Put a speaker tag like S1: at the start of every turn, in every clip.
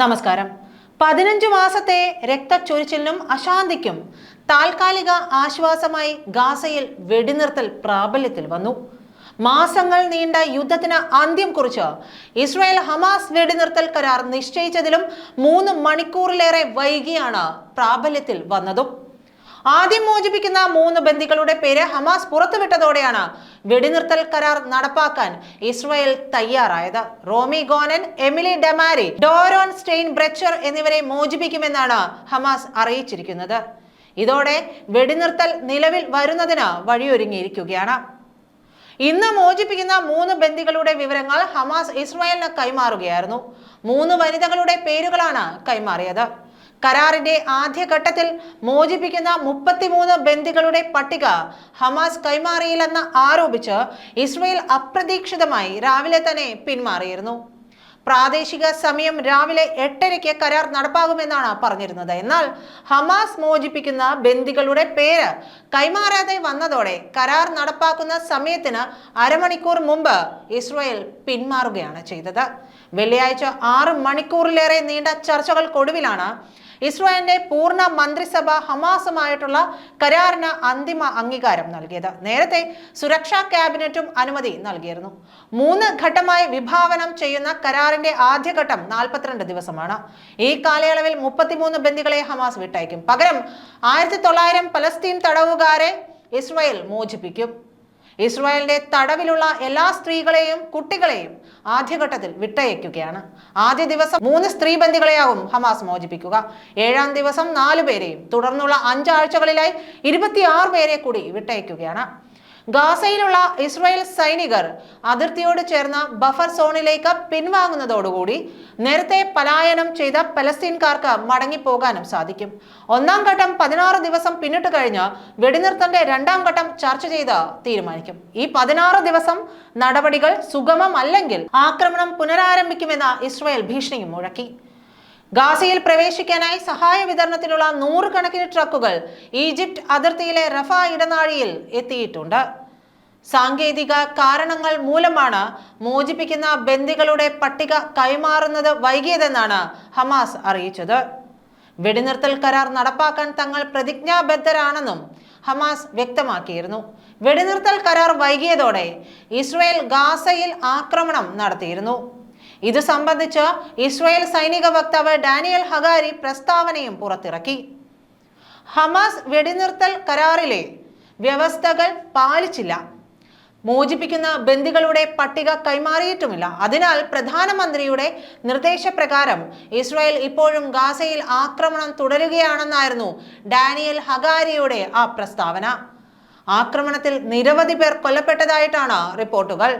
S1: നമസ്കാരം. പതിനഞ്ചു മാസത്തെ രക്തച്ചൊരിച്ചിലിനും അശാന്തിക്കും താൽക്കാലിക ആശ്വാസമായി ഗാസയിൽ വെടിനിർത്തൽ പ്രാബല്യത്തിൽ വന്നു. മാസങ്ങൾ നീണ്ട യുദ്ധത്തിന് അന്ത്യം കുറിച്ച് ഇസ്രായേൽ ഹമാസ് വെടിനിർത്തൽ കരാർ നിശ്ചയിച്ചതിലും മൂന്ന് മണിക്കൂറിലേറെ വൈകിയാണ് പ്രാബല്യത്തിൽ വന്നതും. ആദ്യം മോചിപ്പിക്കുന്ന മൂന്ന് ബന്ദികളുടെ പേര് ഹമാസ് പുറത്തുവിട്ടതോടെയാണ് വെടിനിർത്തൽ കരാർ നടപ്പാക്കാൻ ഇസ്രായേൽ തയ്യാറായത്. Romi Gonen Emily Damari Doron Steinbrecher എന്നിവരെ മോചിപ്പിക്കുമെന്നാണ് ഹമാസ് അറിയിച്ചിരിക്കുന്നത്. ഇതോടെ വെടിനിർത്തൽ നിലവിൽ വരുന്നതിന് വഴിയൊരുങ്ങിയിരിക്കുകയാണ്. ഇന്ന് മോചിപ്പിക്കുന്ന മൂന്ന് ബന്ദികളുടെ വിവരങ്ങൾ ഹമാസ് ഇസ്രായേലിന് കൈമാറുകയായിരുന്നു. മൂന്ന് വനിതകളുടെ പേരുകളാണ് കൈമാറിയത്. കരാറിന്റെ ആദ്യഘട്ടത്തിൽ മോചിപ്പിക്കുന്ന മുപ്പത്തിമൂന്ന് ബന്ദികളുടെ പട്ടിക ഹമാസ് കൈമാറിയില്ലെന്ന് ആരോപിച്ച് ഇസ്രയേൽ അപ്രതീക്ഷിതമായി രാവിലെ തന്നെ പിന്മാറിയിരുന്നു. പ്രാദേശിക സമയം രാവിലെ എട്ടരയ്ക്ക് കരാർ നടപ്പാകുമെന്നാണ് പറഞ്ഞിരുന്നത്. എന്നാൽ ഹമാസ് മോചിപ്പിക്കുന്ന ബന്ദികളുടെ പേര് കൈമാറാതെ വന്നതോടെ കരാർ നടപ്പാക്കുന്ന സമയത്തിന് അരമണിക്കൂർ മുമ്പ് ഇസ്രയേൽ പിന്മാറുകയാണ് ചെയ്തത്. വെള്ളിയാഴ്ച ആറ് മണിക്കൂറിലേറെ നീണ്ട ചർച്ചകൾക്കൊടുവിലാണ് ഇസ്രായേലിന്റെ പൂർണ മന്ത്രിസഭ ഹമാസുമായിട്ടുള്ള കരാറിന് അന്തിമ അംഗീകാരം നൽകിയത്. നേരത്തെ സുരക്ഷാ ക്യാബിനറ്റും അനുമതി നൽകിയിരുന്നു. മൂന്ന് ഘട്ടമായി വിഭാവനം ചെയ്യുന്ന കരാറിന്റെ ആദ്യഘട്ടം നാൽപ്പത്തിരണ്ട് ദിവസമാണ്. ഈ കാലയളവിൽ മുപ്പത്തിമൂന്ന് ബന്ദികളെ ഹമാസ് വിട്ടയക്കും. പകരം ആയിരത്തി തൊള്ളായിരം പലസ്തീൻ തടവുകാരെ ഇസ്രായേൽ മോചിപ്പിക്കും. ഇസ്രായേലിന്റെ തടവിലുള്ള എല്ലാ സ്ത്രീകളെയും കുട്ടികളെയും ആദ്യഘട്ടത്തിൽ വിട്ടയക്കുകയാണ്. ആദ്യ ദിവസം മൂന്ന് സ്ത്രീ ബന്ദികളെയാകും ഹമാസ് മോചിപ്പിക്കുക. ഏഴാം ദിവസം നാലു പേരെയും തുടർന്നുള്ള അഞ്ചാഴ്ചകളിലായി ഇരുപത്തിയാറ് പേരെ കൂടി വിട്ടയക്കുകയാണ്. ഗാസയിലുള്ള ഇസ്രായേൽ സൈനികർ അതിർത്തിയോട് ചേർന്ന ബഫർ സോണിലേക്ക് പിൻവാങ്ങുന്നതോടുകൂടി നേരത്തെ പലായനം ചെയ്ത പലസ്തീൻകാർക്ക് മടങ്ങിപ്പോകാനും സാധിക്കും. ഒന്നാം ഘട്ടം പതിനാറ് ദിവസം പിന്നിട്ട് കഴിഞ്ഞ് വെടിനിർത്തന്റെ രണ്ടാം ഘട്ടം ചർച്ച ചെയ്ത് തീരുമാനിക്കും. ഈ പതിനാറ് ദിവസം നടപടികൾ സുഗമമല്ലെങ്കിൽ ആക്രമണം പുനരാരംഭിക്കുമെന്ന ഇസ്രായേൽ ഭീഷണിയും മുഴക്കി. ഗാസയിൽ പ്രവേശിക്കാനായി സഹായ വിതരണത്തിനുള്ള നൂറുകണക്കിന് ട്രക്കുകൾ ഈജിപ്ത് അതിർത്തിയിലെ റഫ ഇടനാഴിയിൽ എത്തിയിട്ടുണ്ട്. സാങ്കേതിക കാരണങ്ങൾ മൂലമാണ് മോചിപ്പിക്കുന്ന ബന്ദികളുടെ പട്ടിക കൈമാറുന്നത് വൈകിയതെന്നാണ് ഹമാസ് അറിയിച്ചത്. വെടിനിർത്തൽ കരാർ നടപ്പാക്കാൻ തങ്ങൾ പ്രതിജ്ഞാബദ്ധരാണെന്നും ഹമാസ് വ്യക്തമാക്കിയിരുന്നു. വെടിനിർത്തൽ കരാർ വൈകിയതോടെ ഇസ്രയേൽ ഗാസയിൽ ആക്രമണം നടത്തിയിരുന്നു. ഇത് സംബന്ധിച്ച് ഇസ്രായേൽ സൈനിക വക്താവ് ഡാനിയൽ ഹഗാരി പ്രസ്താവനയും പുറത്തിറക്കി. ഹമാസ് വെടിനിർത്തൽ കരാറിലെ വ്യവസ്ഥകൾ പാലിച്ചില്ല. മോചിപ്പിക്കുന്ന ബന്ദികളുടെ പട്ടിക കൈമാറിയിട്ടുമില്ല. അതിനാൽ പ്രധാനമന്ത്രിയുടെ നിർദ്ദേശപ്രകാരം ഇസ്രായേൽ ഇപ്പോഴും ഗാസയിൽ ആക്രമണം തുടരുകയാണെന്നായിരുന്നു ഡാനിയൽ ഹഗാരിയുടെ ആ പ്രസ്താവന. ആക്രമണത്തിൽ നിരവധി പേർ കൊല്ലപ്പെട്ടതായിട്ടാണ് റിപ്പോർട്ടുകൾ.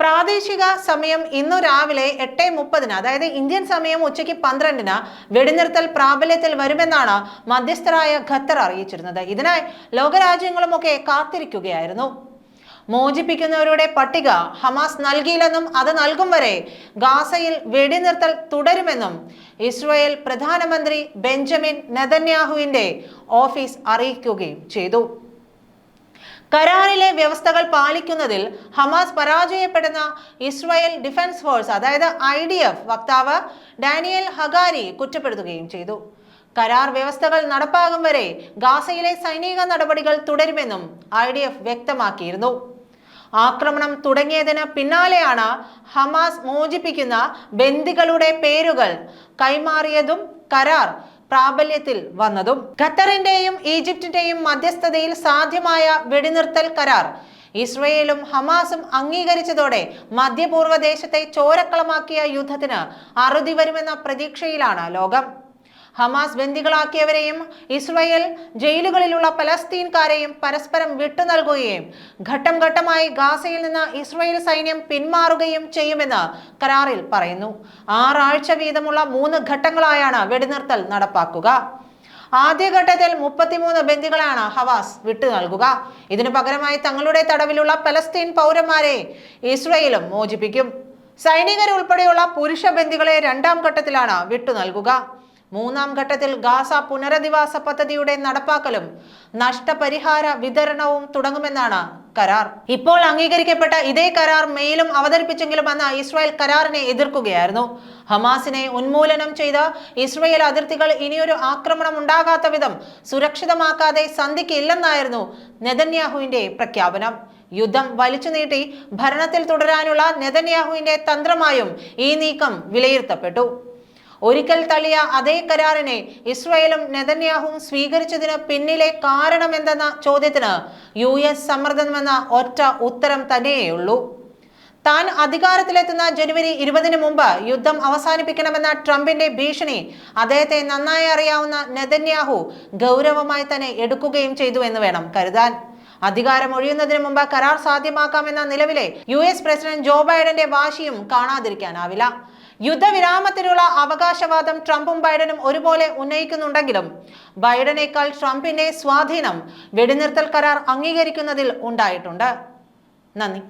S1: പ്രാദേശിക സമയം ഇന്നു രാവിലെ എട്ട് മുപ്പതിന് അതായത് ഇന്ത്യൻ സമയം ഉച്ചയ്ക്ക് പന്ത്രണ്ടിന് വെടിനിർത്തൽ പ്രാബല്യത്തിൽ വരുമെന്നാണ് മധ്യസ്ഥരായ ഖത്തർ അറിയിച്ചിരുന്നത്. ഇതിനായി ലോകരാജ്യങ്ങളുമൊക്കെ കാത്തിരിക്കുകയായിരുന്നു. മോചിപ്പിക്കുന്നവരുടെ പട്ടിക ഹമാസ് നൽകിയില്ലെന്നും അത് നൽകും വരെ ഗാസയിൽ വെടിനിർത്തൽ തുടരുമെന്നും ഇസ്രയേൽ പ്രധാനമന്ത്രി ബെഞ്ചമിൻ നെതന്യാഹുവിന്റെ ഓഫീസ് അറിയിക്കുകയും ചെയ്തു. കരാറിലെ വ്യവസ്ഥകൾ പാലിക്കുന്നതിൽ ഹമാസ് പരാജയപ്പെടുന്ന ഇസ്രായേൽ ഡിഫൻസ് ഫോഴ്സ് അതായത് ഐ ഡി എഫ് വക്താവ് ഡാനിയൽ ഹഗാരി കുറ്റപ്പെടുത്തുകയും ചെയ്തു. കരാർ വ്യവസ്ഥകൾ നടപ്പാകും വരെ ഗാസയിലെ സൈനിക നടപടികൾ തുടരുമെന്നും ഐ ഡി എഫ് വ്യക്തമാക്കിയിരുന്നു. ആക്രമണം തുടങ്ങിയതിന് പിന്നാലെയാണ് ഹമാസ് മോചിപ്പിക്കുന്ന ബന്ദികളുടെ പേരുകൾ കൈമാറിയതും കരാർ പ്രാബല്യത്തിൽ വന്നതും ഖത്തറിന്റെയും ഈജിപ്തിന്റെയും മധ്യസ്ഥതയിൽ സാധ്യമായ വെടിനിർത്തൽ കരാർ. ഇസ്രയേലും ഹമാസും അംഗീകരിച്ചതോടെ മധ്യപൂർവ ദേശത്തെ ചോരക്കളമാക്കിയ യുദ്ധത്തിന് അറുതി വരുമെന്ന പ്രതീക്ഷയിലാണ് ലോകം. ഹമാസ് ബന്ദികളാക്കിയവരെയും ഇസ്രയേൽ ജയിലുകളിലുള്ള പലസ്തീൻകാരെയും പരസ്പരം വിട്ടു നൽകുകയും ഘട്ടം ഘട്ടമായി ഗാസയിൽ നിന്ന് ഇസ്രയേൽ സൈന്യം പിന്മാറുകയും ചെയ്യുമെന്ന് കരാറിൽ പറയുന്നു. ആറാഴ്ച വീതമുള്ള മൂന്ന് ഘട്ടങ്ങളായാണ് വെടിനിർത്തൽ നടപ്പാക്കുക. ആദ്യഘട്ടത്തിൽ മുപ്പത്തിമൂന്ന് ബന്ദികളാണ് ഹവാസ് വിട്ടു നൽകുക. ഇതിനു പകരമായി തങ്ങളുടെ തടവിലുള്ള പലസ്തീൻ പൗരന്മാരെ ഇസ്രയേലും മോചിപ്പിക്കും. സൈനികരുൾപ്പെടെയുള്ള പുരുഷ ബന്ദികളെ രണ്ടാം ഘട്ടത്തിലാണ് വിട്ടു നൽകുക. മൂന്നാം ഘട്ടത്തിൽ ഗാസ പുനരധിവാസ പദ്ധതിയുടെ നടപ്പാക്കലും നഷ്ടപരിഹാര വിതരണവും തുടങ്ങുമെന്നാണ് കരാർ. ഇപ്പോൾ അംഗീകരിക്കപ്പെട്ട ഇതേ കരാർ മെയിലും അവതരിപ്പിച്ചെങ്കിലും അന്ന് ഇസ്രായേൽ കരാറിനെ എതിർക്കുകയായിരുന്നു. ഹമാസിനെ ഉന്മൂലനം ചെയ്ത ഇസ്രായേൽ അതിർത്തികൾ ഇനിയൊരു ആക്രമണം ഉണ്ടാകാത്ത വിധം സുരക്ഷിതമാക്കാതെ സന്ധിക്കില്ലെന്നായിരുന്നു നെതന്യാഹുവിന്റെ പ്രഖ്യാപനം. യുദ്ധം വലിച്ചു നീട്ടി ഭരണത്തിൽ തുടരാനുള്ള നെതന്യാഹുവിന്റെ തന്ത്രമായും ഈ നീക്കം വിലയിരുത്തപ്പെട്ടു. ഒരിക്കൽ തള്ളിയ അതേ കരാറിനെ ഇസ്രായേലും നെതന്യാഹും സ്വീകരിച്ചതിന് പിന്നിലെ കാരണമെന്തെന്ന ചോദ്യത്തിന് യു എസ് സമ്മർദ്ദമെന്ന ഒറ്റ ഉത്തരം തന്നെയുള്ളൂ താൻ അധികാരത്തിലെത്തുന്ന ജനുവരി ഇരുപതിന് മുമ്പ് യുദ്ധം അവസാനിപ്പിക്കണമെന്ന ട്രംപിന്റെ ഭീഷണി അദ്ദേഹത്തെ നന്നായി അറിയാവുന്ന നെതന്യാഹു ഗൗരവമായി തന്നെ എടുക്കുകയും ചെയ്തു എന്ന് വേണം കരുതാൻ. അധികാരം ഒഴിയുന്നതിന് മുമ്പ് കരാർ സാധ്യമാക്കാമെന്ന നിലവിലെ യു എസ് പ്രസിഡന്റ് ജോ ബൈഡന്റെ വാശിയും കാണാതിരിക്കാനാവില്ല. യുദ്ധവിരാമത്തിനുള്ള അവകാശവാദം ട്രംപും ബൈഡനും ഒരുപോലെ ഉന്നയിക്കുന്നുണ്ടെങ്കിലും ബൈഡനേക്കാൾ ട്രംപിന്റെ സ്വാധീനം വെടിനിർത്തൽ കരാർ അംഗീകരിക്കുന്നതിൽ ഉണ്ടായിട്ടുണ്ട്. നന്ദി.